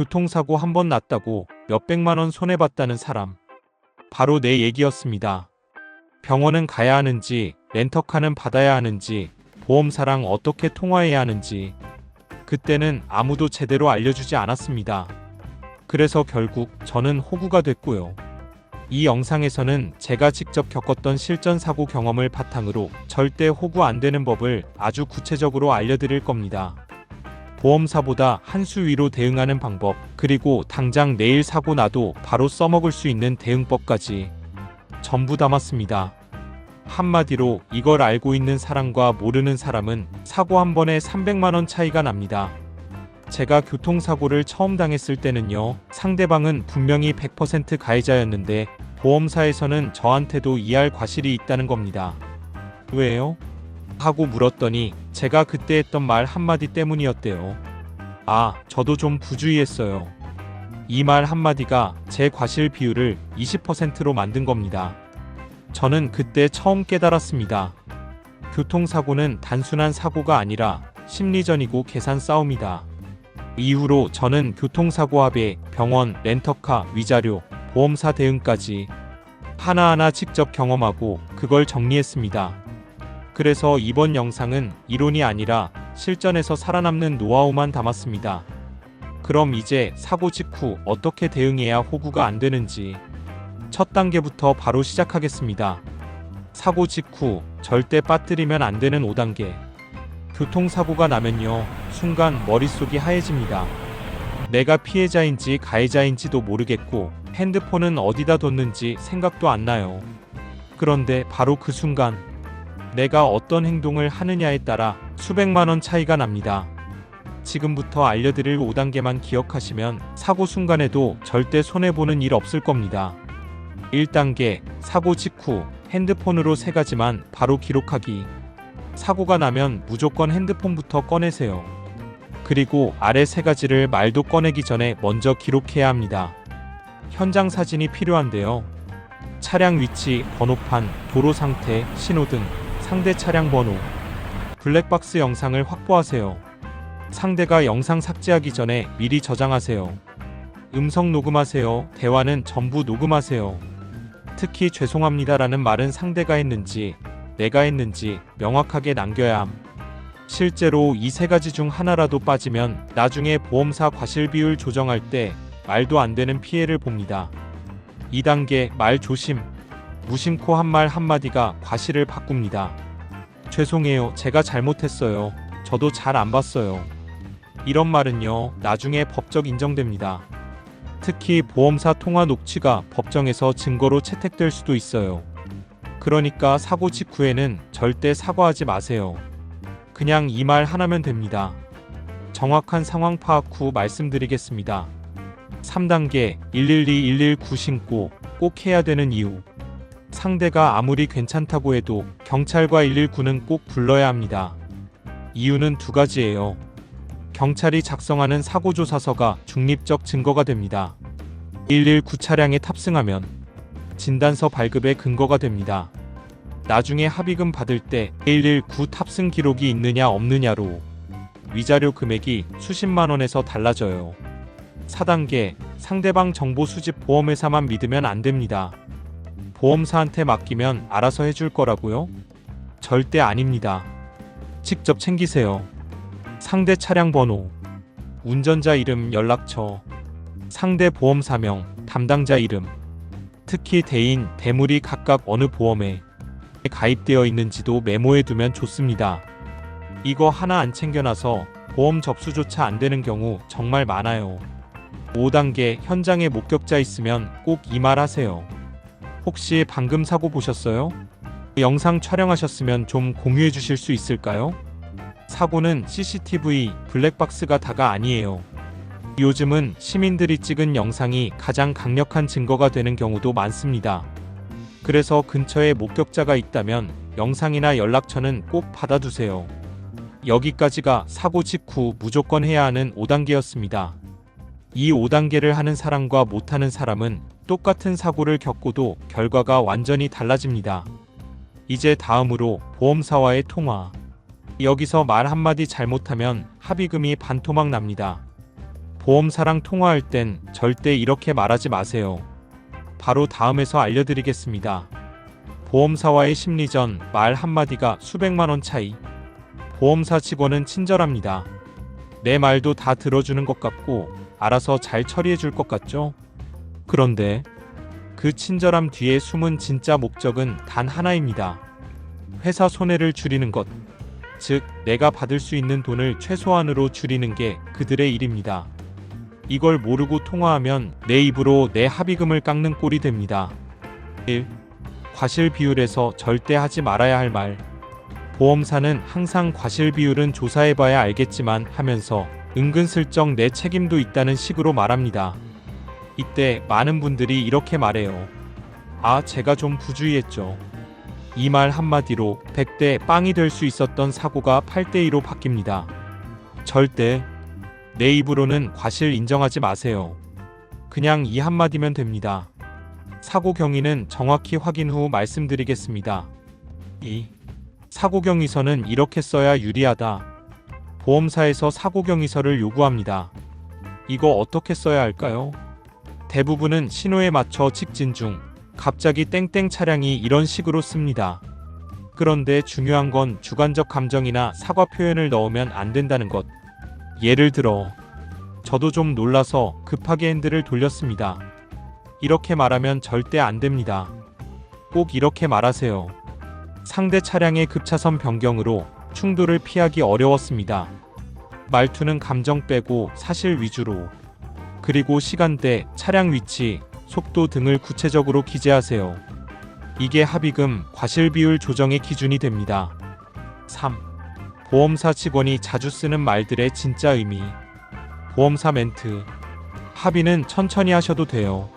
교통사고 한 번 났다고 몇백만 원 손해봤다는 사람. 바로 내 얘기였습니다. 병원은 가야 하는지, 렌터카는 받아야 하는지, 보험사랑 어떻게 통화해야 하는지. 그때는 아무도 제대로 알려주지 않았습니다. 그래서 결국 저는 호구가 됐고요. 이 영상에서는 제가 직접 겪었던 실전 사고 경험을 바탕으로 절대 호구 안 되는 법을 아주 구체적으로 알려드릴 겁니다. 보험사보다 한 수 위로 대응하는 방법, 그리고 당장 내일 사고 나도 바로 써먹을 수 있는 대응법까지 전부 담았습니다. 한마디로 이걸 알고 있는 사람과 모르는 사람은 사고 한 번에 300만원 차이가 납니다. 제가 교통사고를 처음 당했을 때는요, 상대방은 분명히 100% 가해자였는데, 보험사에서는 저한테도 이해할 과실이 있다는 겁니다. 왜요? 하고 물었더니, 제가 그때 했던 말 한마디 때문이었대요. 아, 저도 좀 부주의했어요. 이 말 한마디가 제 과실 비율을 20%로 만든 겁니다. 저는 그때 처음 깨달았습니다. 교통사고는 단순한 사고가 아니라 심리전이고 계산 싸움이다. 이후로 저는 교통사고 합의, 병원, 렌터카, 위자료, 보험사 대응까지 하나하나 직접 경험하고 그걸 정리했습니다. 그래서 이번 영상은 이론이 아니라 실전에서 살아남는 노하우만 담았습니다. 그럼 이제 사고 직후 어떻게 대응해야 호구가 안 되는지 첫 단계부터 바로 시작하겠습니다. 사고 직후 절대 빠뜨리면 안 되는 5단계. 교통사고가 나면요, 순간 머릿속이 하얘집니다. 내가 피해자인지 가해자인지도 모르겠고, 핸드폰은 어디다 뒀는지 생각도 안 나요. 그런데 바로 그 순간, 내가 어떤 행동을 하느냐에 따라 수백만 원 차이가 납니다. 지금부터 알려드릴 5단계만 기억하시면 사고 순간에도 절대 손해보는 일 없을 겁니다. 1단계, 사고 직후 핸드폰으로 세 가지만 바로 기록하기. 사고가 나면 무조건 핸드폰부터 꺼내세요. 그리고 아래 세 가지를 말도 꺼내기 전에 먼저 기록해야 합니다. 현장 사진이 필요한데요. 차량 위치, 번호판, 도로 상태, 신호등, 상대 차량 번호, 블랙박스 영상을 확보하세요. 상대가 영상 삭제하기 전에 미리 저장하세요. 음성 녹음하세요. 대화는 전부 녹음하세요. 특히 죄송합니다라는 말은 상대가 했는지 내가 했는지 명확하게 남겨야 함. 실제로 이 세 가지 중 하나라도 빠지면 나중에 보험사 과실 비율 조정할 때 말도 안 되는 피해를 봅니다. 2단계 말 조심. 무심코 한 말 한마디가 과실을 바꿉니다. 죄송해요. 제가 잘못했어요. 저도 잘 안 봤어요. 이런 말은요, 나중에 법적 인정됩니다. 특히 보험사 통화 녹취가 법정에서 증거로 채택될 수도 있어요. 그러니까 사고 직후에는 절대 사과하지 마세요. 그냥 이 말 하나면 됩니다. 정확한 상황 파악 후 말씀드리겠습니다. 3단계 112 119 신고 꼭 해야 되는 이유. 상대가 아무리 괜찮다고 해도 경찰과 119는 꼭 불러야 합니다. 이유는 두 가지예요. 경찰이 작성하는 사고조사서가 중립적 증거가 됩니다. 119 차량에 탑승하면 진단서 발급의 근거가 됩니다. 나중에 합의금 받을 때 119 탑승 기록이 있느냐 없느냐로 위자료 금액이 수십만 원에서 달라져요. 4단계 상대방 정보 수집 보험회사만 믿으면 안 됩니다. 보험사한테 맡기면 알아서 해줄 거라고요? 절대 아닙니다. 직접 챙기세요. 상대 차량 번호, 운전자 이름 연락처, 상대 보험 사명, 담당자 이름, 특히 대인, 대물이 각각 어느 보험에 가입되어 있는지도 메모해 두면 좋습니다. 이거 하나 안 챙겨놔서 보험 접수조차 안 되는 경우 정말 많아요. 5단계 현장에 목격자 있으면 꼭 이 말 하세요. 혹시 방금 사고 보셨어요? 영상 촬영하셨으면 좀 공유해 주실 수 있을까요? 사고는 CCTV, 블랙박스가 다가 아니에요. 요즘은 시민들이 찍은 영상이 가장 강력한 증거가 되는 경우도 많습니다. 그래서 근처에 목격자가 있다면 영상이나 연락처는 꼭 받아두세요. 여기까지가 사고 직후 무조건 해야 하는 5단계였습니다. 이 5단계를 하는 사람과 못하는 사람은 똑같은 사고를 겪고도 결과가 완전히 달라집니다. 이제 다음으로 보험사와의 통화. 여기서 말 한마디 잘못하면 합의금이 반토막 납니다. 보험사랑 통화할 땐 절대 이렇게 말하지 마세요. 바로 다음에서 알려드리겠습니다. 보험사와의 심리전 말 한마디가 수백만 원 차이. 보험사 직원은 친절합니다. 내 말도 다 들어주는 것 같고 알아서 잘 처리해 줄 것 같죠? 그런데 그 친절함 뒤에 숨은 진짜 목적은 단 하나입니다. 회사 손해를 줄이는 것. 즉, 내가 받을 수 있는 돈을 최소한으로 줄이는 게 그들의 일입니다. 이걸 모르고 통화하면 내 입으로 내 합의금을 깎는 꼴이 됩니다. 1. 과실 비율에서 절대 하지 말아야 할 말. 보험사는 항상 과실 비율은 조사해봐야 알겠지만 하면서 은근슬쩍 내 책임도 있다는 식으로 말합니다. 이때 많은 분들이 이렇게 말해요. 아, 제가 좀 부주의했죠. 이 말 한마디로 100대 빵이 될 수 있었던 사고가 8대 2로 바뀝니다. 절대 내 입으로는 과실 인정하지 마세요. 그냥 이 한마디면 됩니다. 사고 경위는 정확히 확인 후 말씀드리겠습니다. 2. 사고 경위서는 이렇게 써야 유리하다. 보험사에서 사고 경위서를 요구합니다. 이거 어떻게 써야 할까요? 대부분은 신호에 맞춰 직진 중 갑자기 땡땡 차량이 이런 식으로 씁니다. 그런데 중요한 건 주관적 감정이나 사과 표현을 넣으면 안 된다는 것. 예를 들어, 저도 좀 놀라서 급하게 핸들을 돌렸습니다. 이렇게 말하면 절대 안 됩니다. 꼭 이렇게 말하세요. 상대 차량의 급차선 변경으로 충돌을 피하기 어려웠습니다. 말투는 감정 빼고 사실 위주로. 그리고 시간대, 차량 위치, 속도 등을 구체적으로 기재하세요. 이게 합의금, 과실 비율 조정의 기준이 됩니다. 3. 보험사 직원이 자주 쓰는 말들의 진짜 의미. 보험사 멘트. 합의는 천천히 하셔도 돼요.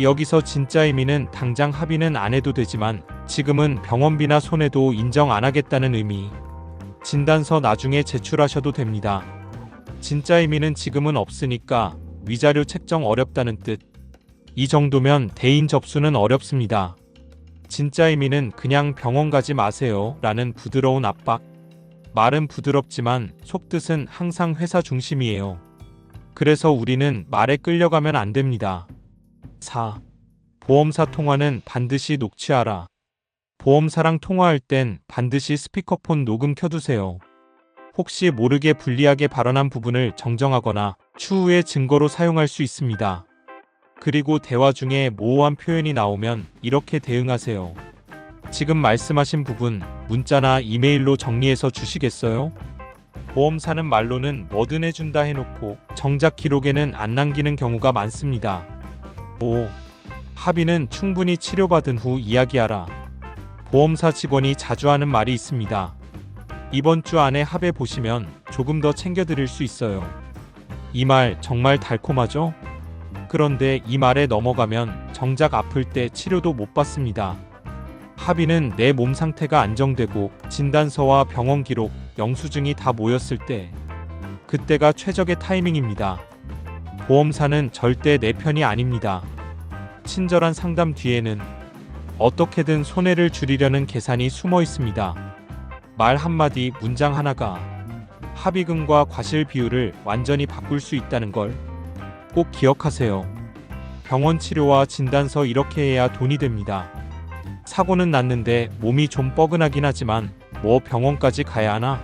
여기서 진짜 의미는 당장 합의는 안 해도 되지만 지금은 병원비나 손해도 인정 안 하겠다는 의미. 진단서 나중에 제출하셔도 됩니다. 진짜 의미는 지금은 없으니까 위자료 책정 어렵다는 뜻. 이 정도면 대인 접수는 어렵습니다. 진짜 의미는 그냥 병원 가지 마세요 라는 부드러운 압박. 말은 부드럽지만 속뜻은 항상 회사 중심이에요. 그래서 우리는 말에 끌려가면 안 됩니다. 4. 보험사 통화는 반드시 녹취하라. 보험사랑 통화할 땐 반드시 스피커폰 녹음 켜두세요. 혹시 모르게 불리하게 발언한 부분을 정정하거나 추후에 증거로 사용할 수 있습니다. 그리고 대화 중에 모호한 표현이 나오면 이렇게 대응하세요. 지금 말씀하신 부분 문자나 이메일로 정리해서 주시겠어요? 보험사는 말로는 뭐든 해준다 해놓고 정작 기록에는 안 남기는 경우가 많습니다. 5. 합의는 충분히 치료받은 후 이야기하라. 보험사 직원이 자주 하는 말이 있습니다. 이번 주 안에 합의 보시면 조금 더 챙겨드릴 수 있어요. 이 말 정말 달콤하죠? 그런데 이 말에 넘어가면 정작 아플 때 치료도 못 받습니다. 합의는 내 몸 상태가 안정되고 진단서와 병원 기록, 영수증이 다 모였을 때 그때가 최적의 타이밍입니다. 보험사는 절대 내 편이 아닙니다. 친절한 상담 뒤에는 어떻게든 손해를 줄이려는 계산이 숨어 있습니다. 말 한마디, 문장 하나가 합의금과 과실 비율을 완전히 바꿀 수 있다는 걸 꼭 기억하세요. 병원 치료와 진단서 이렇게 해야 돈이 됩니다. 사고는 났는데 몸이 좀 뻐근하긴 하지만 뭐 병원까지 가야 하나?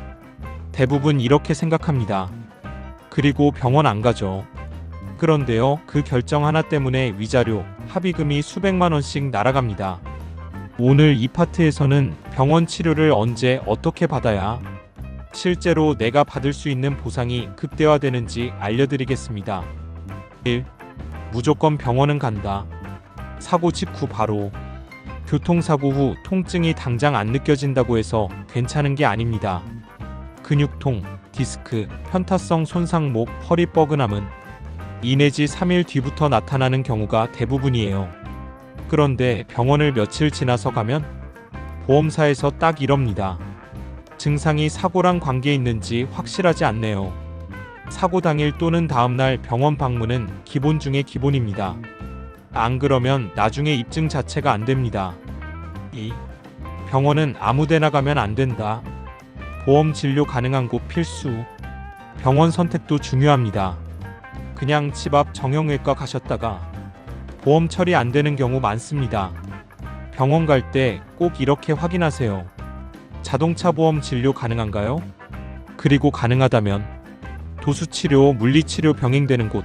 대부분 이렇게 생각합니다. 그리고 병원 안 가죠. 그런데요, 그 결정 하나 때문에 위자료, 합의금이 수백만 원씩 날아갑니다. 오늘 이 파트에서는 병원 치료를 언제 어떻게 받아야 실제로 내가 받을 수 있는 보상이 극대화되는지 알려드리겠습니다. 1. 무조건 병원은 간다. 사고 직후 바로. 교통사고 후 통증이 당장 안 느껴진다고 해서 괜찮은 게 아닙니다. 근육통, 디스크, 편타성 손상 목, 허리 뻐근함은 2 내지 3일 뒤부터 나타나는 경우가 대부분이에요. 그런데 병원을 며칠 지나서 가면 보험사에서 딱 이럽니다. 증상이 사고랑 관계 있는지 확실하지 않네요. 사고 당일 또는 다음날 병원 방문은 기본 중의 기본입니다. 안 그러면 나중에 입증 자체가 안 됩니다. 2. 병원은 아무데나 가면 안 된다. 보험 진료 가능한 곳 필수. 병원 선택도 중요합니다. 그냥 집 앞 정형외과 가셨다가 보험 처리 안 되는 경우 많습니다. 병원 갈 때 꼭 이렇게 확인하세요. 자동차 보험 진료 가능한가요? 그리고 가능하다면 도수치료, 물리치료 병행되는 곳,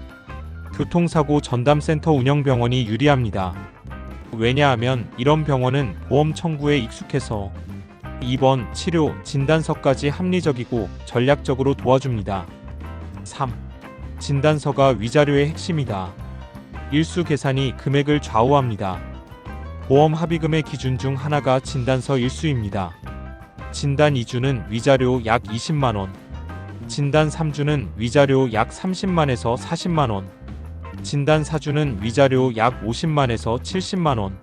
교통사고 전담센터 운영 병원이 유리합니다. 왜냐하면 이런 병원은 보험 청구에 익숙해서 입원, 치료, 진단서까지 합리적이고 전략적으로 도와줍니다. 3. 진단서가 위자료의 핵심이다. 일수 계산이 금액을 좌우합니다. 보험 합의금의 기준 중 하나가 진단서 일수입니다. 진단 2주는 위자료 약 20만원, 진단 3주는 위자료 약 30만에서 40만원, 진단 4주는 위자료 약 50만에서 70만원.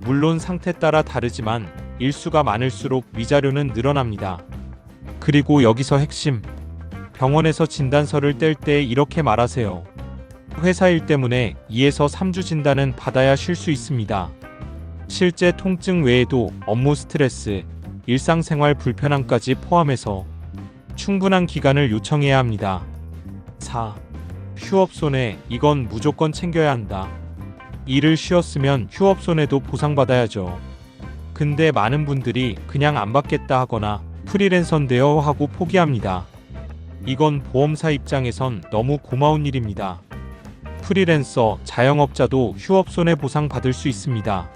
물론 상태 따라 다르지만 일수가 많을수록 위자료는 늘어납니다. 그리고 여기서 핵심. 병원에서 진단서를 뗄 때 이렇게 말하세요. 회사 일 때문에 2에서 3주 진단은 받아야 쉴 수 있습니다. 실제 통증 외에도 업무 스트레스, 일상생활 불편함까지 포함해서 충분한 기간을 요청해야 합니다. 4. 휴업 손해 이건 무조건 챙겨야 한다. 일을 쉬었으면 휴업 손해도 보상받아야죠. 근데 많은 분들이 그냥 안 받겠다 하거나 프리랜서인데요 하고 포기합니다. 이건 보험사 입장에선 너무 고마운 일입니다. 프리랜서, 자영업자도 휴업 손해 보상 받을 수 있습니다.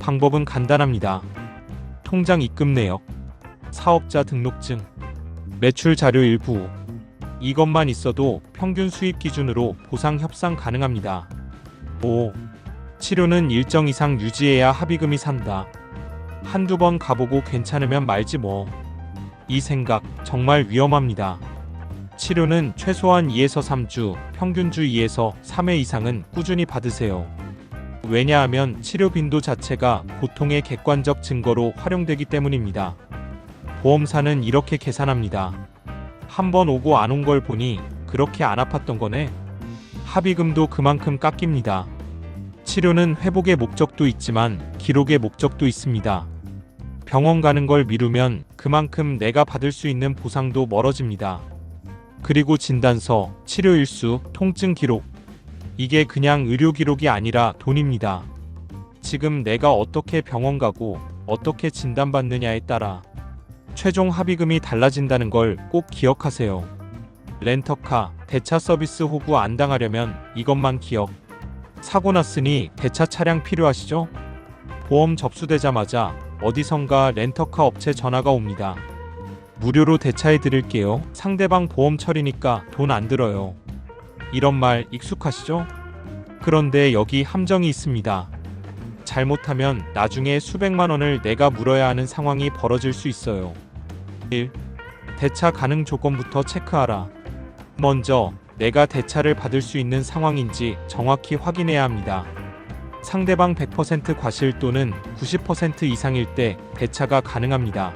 방법은 간단합니다. 통장 입금 내역, 사업자 등록증, 매출 자료 일부. 이것만 있어도 평균 수입 기준으로 보상 협상 가능합니다. 5. 치료는 일정 이상 유지해야 합의금이 산다. 한두 번 가보고 괜찮으면 말지 뭐. 이 생각 정말 위험합니다. 치료는 최소한 2에서 3주, 평균 주 2에서 3회 이상은 꾸준히 받으세요. 왜냐하면 치료 빈도 자체가 고통의 객관적 증거로 활용되기 때문입니다. 보험사는 이렇게 계산합니다. 한 번 오고 안 온 걸 보니 그렇게 안 아팠던 거네. 합의금도 그만큼 깎입니다. 치료는 회복의 목적도 있지만 기록의 목적도 있습니다. 병원 가는 걸 미루면 그만큼 내가 받을 수 있는 보상도 멀어집니다. 그리고 진단서, 치료 일수, 통증 기록. 이게 그냥 의료 기록이 아니라 돈입니다. 지금 내가 어떻게 병원 가고 어떻게 진단받느냐에 따라 최종 합의금이 달라진다는 걸 꼭 기억하세요. 렌터카, 대차 서비스 호구 안 당하려면 이것만 기억. 사고 났으니 대차 차량 필요하시죠? 보험 접수되자마자 어디선가 렌터카 업체 전화가 옵니다. 무료로 대차해 드릴게요. 상대방 보험 처리니까 돈 안 들어요. 이런 말 익숙하시죠? 그런데 여기 함정이 있습니다. 잘못하면 나중에 수백만 원을 내가 물어야 하는 상황이 벌어질 수 있어요. 1. 대차 가능 조건부터 체크하라. 먼저 내가 대차를 받을 수 있는 상황인지 정확히 확인해야 합니다. 상대방 100% 과실 또는 90% 이상일 때 대차가 가능합니다.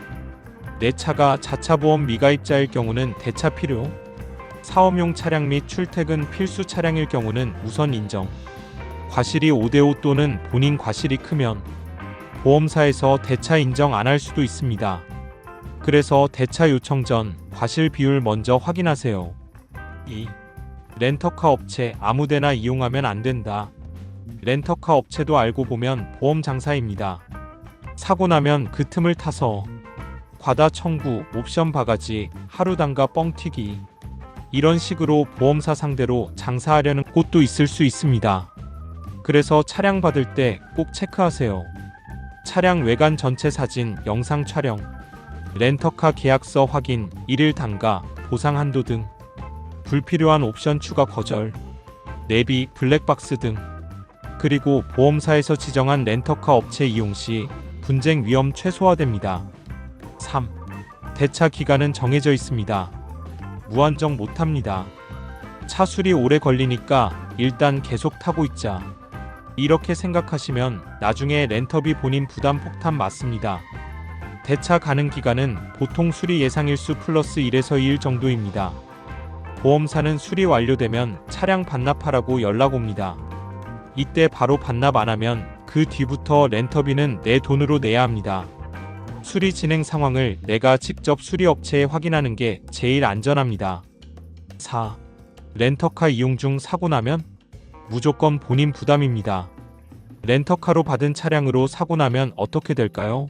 내 차가 자차 보험 미가입자일 경우는 대차 필요. 사업용 차량 및 출퇴근 필수 차량일 경우는 우선 인정. 과실이 5대5 또는 본인 과실이 크면 보험사에서 대차 인정 안 할 수도 있습니다. 그래서 대차 요청 전 과실 비율 먼저 확인하세요. 2. 렌터카 업체 아무데나 이용하면 안 된다. 렌터카 업체도 알고 보면 보험 장사입니다. 사고 나면 그 틈을 타서 과다 청구, 옵션 바가지, 하루 단가 뻥튀기 이런 식으로 보험사 상대로 장사하려는 곳도 있을 수 있습니다. 그래서 차량 받을 때 꼭 체크하세요. 차량 외관 전체 사진, 영상 촬영, 렌터카 계약서 확인, 일일 단가, 보상 한도 등 불필요한 옵션 추가 거절, 내비, 블랙박스 등 그리고 보험사에서 지정한 렌터카 업체 이용 시 분쟁 위험 최소화됩니다. 3. 대차 기간은 정해져 있습니다. 무한정 못합니다. 차술이 오래 걸리니까 일단 계속 타고 있자. 이렇게 생각하시면 나중에 렌터비 본인 부담 폭탄 맞습니다. 대차 가능 기간은 보통 수리 예상일수 플러스 1에서 2일 정도입니다. 보험사는 수리 완료되면 차량 반납하라고 연락 옵니다. 이때 바로 반납 안 하면 그 뒤부터 렌터비는 내 돈으로 내야 합니다. 수리 진행 상황을 내가 직접 수리업체에 확인하는 게 제일 안전합니다. 4. 렌터카 이용 중 사고 나면 무조건 본인 부담입니다. 렌터카로 받은 차량으로 사고 나면 어떻게 될까요?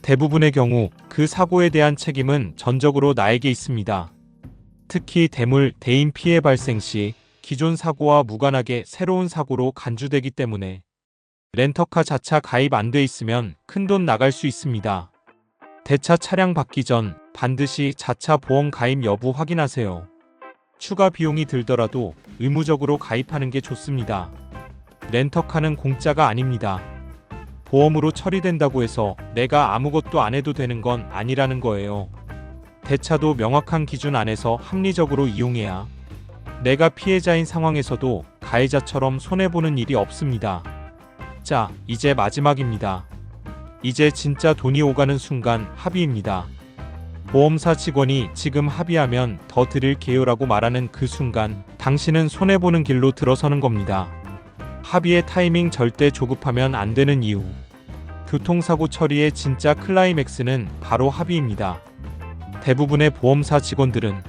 대부분의 경우 그 사고에 대한 책임은 전적으로 나에게 있습니다. 특히 대물, 대인 피해 발생 시 기존 사고와 무관하게 새로운 사고로 간주되기 때문에 렌터카 자차 가입 안 돼 있으면 큰돈 나갈 수 있습니다. 대차 차량 받기 전 반드시 자차 보험 가입 여부 확인하세요. 추가 비용이 들더라도 의무적으로 가입하는 게 좋습니다. 렌터카는 공짜가 아닙니다. 보험으로 처리된다고 해서 내가 아무것도 안 해도 되는 건 아니라는 거예요. 대차도 명확한 기준 안에서 합리적으로 이용해야 내가 피해자인 상황에서도 가해자처럼 손해보는 일이 없습니다. 자, 이제 마지막입니다. 이제 진짜 돈이 오가는 순간 합의입니다. 보험사 직원이 지금 합의하면 더 드릴게요라고 말하는 그 순간 당신은 손해보는 길로 들어서는 겁니다. 합의의 타이밍 절대 조급하면 안 되는 이유. 교통사고 처리의 진짜 클라이맥스는 바로 합의입니다. 대부분의 보험사 직원들은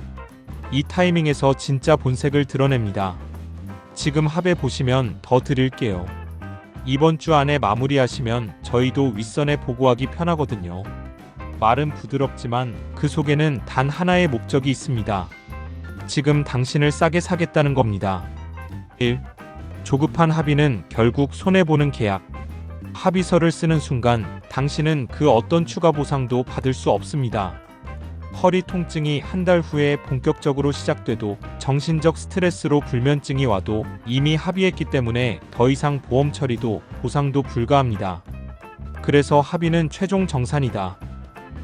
이 타이밍에서 진짜 본색을 드러냅니다. 지금 합의 보시면 더 드릴게요. 이번 주 안에 마무리하시면 저희도 윗선에 보고하기 편하거든요. 말은 부드럽지만 그 속에는 단 하나의 목적이 있습니다. 지금 당신을 싸게 사겠다는 겁니다. 1. 조급한 합의는 결국 손해보는 계약. 합의서를 쓰는 순간 당신은 그 어떤 추가 보상도 받을 수 없습니다. 허리 통증이 한 달 후에 본격적으로 시작돼도 정신적 스트레스로 불면증이 와도 이미 합의했기 때문에 더 이상 보험 처리도 보상도 불가합니다. 그래서 합의는 최종 정산이다.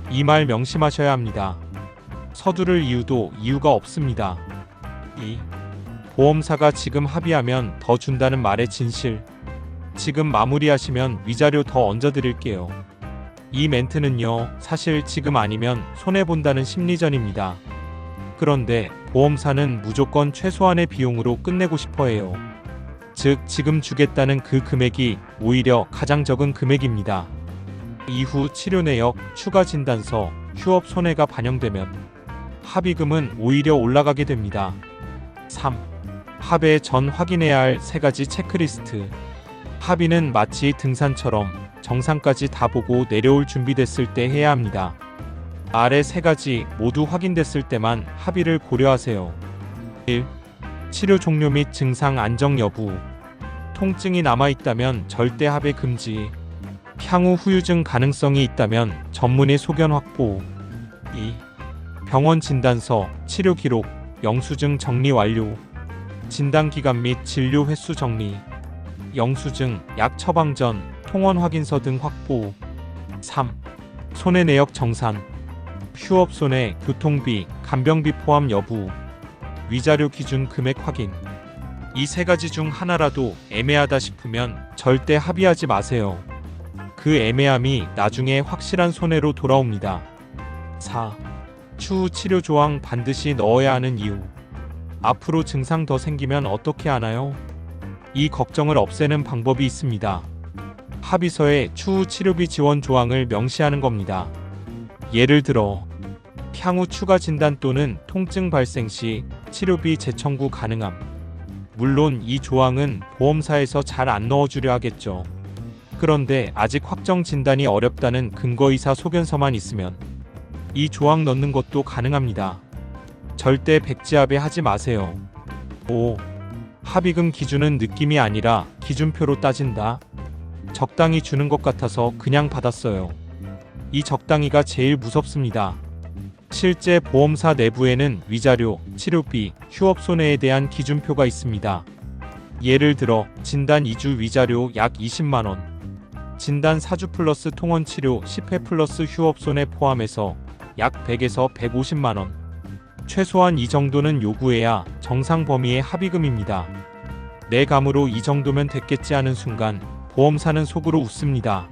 이 말 명심하셔야 합니다. 서두를 이유도 이유가 없습니다. 2. 보험사가 지금 합의하면 더 준다는 말의 진실. 지금 마무리하시면 위자료 더 얹어드릴게요. 이 멘트는요, 사실 지금 아니면 손해본다는 심리전입니다. 그런데 보험사는 무조건 최소한의 비용으로 끝내고 싶어 해요. 즉, 지금 주겠다는 그 금액이 오히려 가장 적은 금액입니다. 이후 치료 내역, 추가 진단서, 휴업 손해가 반영되면 합의금은 오히려 올라가게 됩니다. 3. 합의 전 확인해야 할 세 가지 체크리스트. 합의는 마치 등산처럼 정상까지 다 보고 내려올 준비됐을 때 해야 합니다. 아래 세 가지 모두 확인됐을 때만 합의를 고려하세요. 1. 치료 종료 및 증상 안정 여부. 통증이 남아 있다면 절대 합의 금지. 향후 후유증 가능성이 있다면 전문의 소견 확보. 2. 병원 진단서, 치료 기록, 영수증 정리 완료. 진단 기간 및 진료 횟수 정리. 영수증, 약 처방 전, 통원 확인서 등 확보. 3. 손해 내역 정산. 휴업 손해, 교통비, 간병비 포함 여부. 위자료 기준 금액 확인. 이 세 가지 중 하나라도 애매하다 싶으면 절대 합의하지 마세요. 그 애매함이 나중에 확실한 손해로 돌아옵니다. 4. 추후 치료 조항 반드시 넣어야 하는 이유. 앞으로 증상 더 생기면 어떻게 하나요? 이 걱정을 없애는 방법이 있습니다. 합의서에 추후 치료비 지원 조항을 명시하는 겁니다. 예를 들어 향후 추가 진단 또는 통증 발생 시 치료비 재청구 가능함. 물론 이 조항은 보험사에서 잘 안 넣어주려 하겠죠. 그런데 아직 확정 진단이 어렵다는 근거이사 소견서만 있으면 이 조항 넣는 것도 가능합니다. 절대 백지합에 하지 마세요. 5. 합의금 기준은 느낌이 아니라 기준표로 따진다. 적당히 주는 것 같아서 그냥 받았어요. 이 적당히가 제일 무섭습니다. 실제 보험사 내부에는 위자료, 치료비, 휴업 손해에 대한 기준표가 있습니다. 예를 들어 진단 2주 위자료 약 20만 원, 진단 4주 플러스 통원 치료 10회 플러스 휴업 손해 포함해서 약 100에서 150만 원. 최소한 이 정도는 요구해야 정상 범위의 합의금입니다. 내 감으로 이 정도면 됐겠지 하는 순간 보험사는 속으로 웃습니다.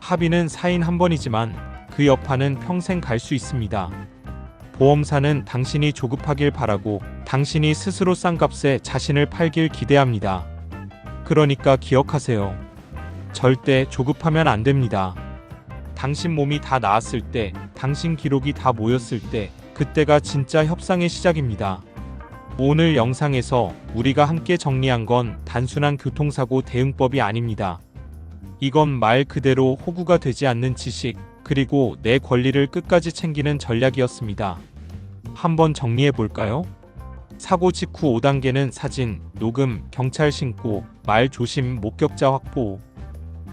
합의는 사인 한 번이지만 그 여파는 평생 갈 수 있습니다. 보험사는 당신이 조급하길 바라고 당신이 스스로 싼 값에 자신을 팔길 기대합니다. 그러니까 기억하세요. 절대 조급하면 안 됩니다. 당신 몸이 다 나았을 때, 당신 기록이 다 모였을 때, 그때가 진짜 협상의 시작입니다. 오늘 영상에서 우리가 함께 정리한 건 단순한 교통사고 대응법이 아닙니다. 이건 말 그대로 호구가 되지 않는 지식, 그리고 내 권리를 끝까지 챙기는 전략이었습니다. 한번 정리해 볼까요? 사고 직후 5단계는 사진, 녹음, 경찰 신고, 말 조심, 목격자 확보,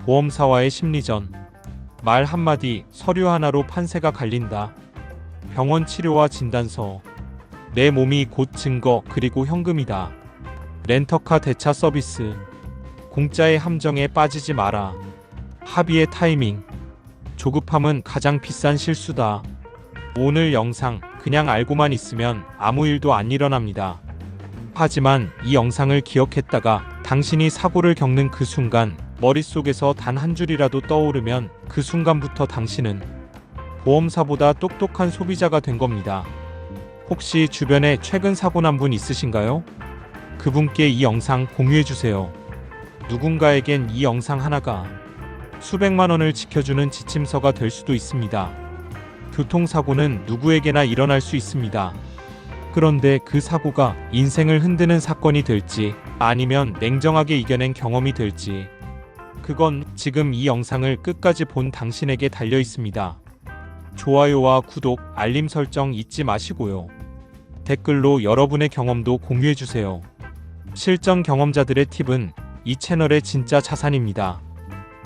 보험사와의 심리전, 말 한마디, 서류 하나로 판세가 갈린다. 병원 치료와 진단서, 내 몸이 곧 증거 그리고 현금이다. 렌터카 대차 서비스, 공짜의 함정에 빠지지 마라. 합의의 타이밍, 조급함은 가장 비싼 실수다. 오늘 영상 그냥 알고만 있으면 아무 일도 안 일어납니다. 하지만 이 영상을 기억했다가 당신이 사고를 겪는 그 순간 머릿속에서 단 한 줄이라도 떠오르면 그 순간부터 당신은 보험사보다 똑똑한 소비자가 된 겁니다. 혹시 주변에 최근 사고 난 분 있으신가요? 그분께 이 영상 공유해 주세요. 누군가에겐 이 영상 하나가 수백만 원을 지켜주는 지침서가 될 수도 있습니다. 교통사고는 누구에게나 일어날 수 있습니다. 그런데 그 사고가 인생을 흔드는 사건이 될지 아니면 냉정하게 이겨낸 경험이 될지 그건 지금 이 영상을 끝까지 본 당신에게 달려 있습니다. 좋아요와 구독, 알림 설정 잊지 마시고요. 댓글로 여러분의 경험도 공유해 주세요. 실전 경험자들의 팁은 이 채널의 진짜 자산입니다.